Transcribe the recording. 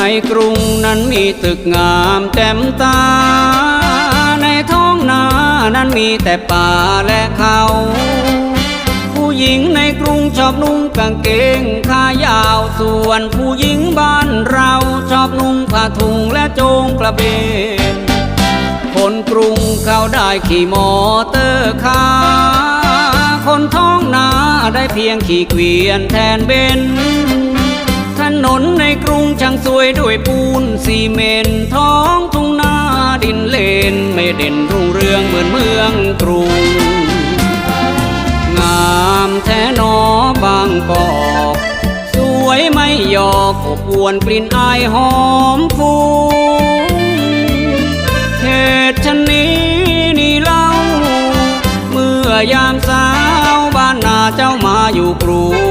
ในกรุงนั้นมีตึกงามแจ่มตา ในท้องนานั้นมีแต่ป่าและเขา ผู้หญิงในกรุงชอบนุ่งกางเกงขายาวส่วนผู้หญิงบ้านเราชอบนุ่งผ้าถุงและโจงกระเบนคนกรุงเขาได้ขี่มอเตอร์คาร์คนท้องนาได้เพียงขี่เกวียนแทนเบน กรุงช่างสวยด้วยปูนซีเมนท้องทุ่งนาดินเลน ไม่เด่นรุ่งเรืองเหมือนเมืองกรุง งามแท้นอบางกอกสวยไม่หยอกอบอวนกลิ่นอายหอมฟูเหตุชนนี้นี่เล่า เมื่อยามสาวบ้านนาเจ้ามาอยู่กรุง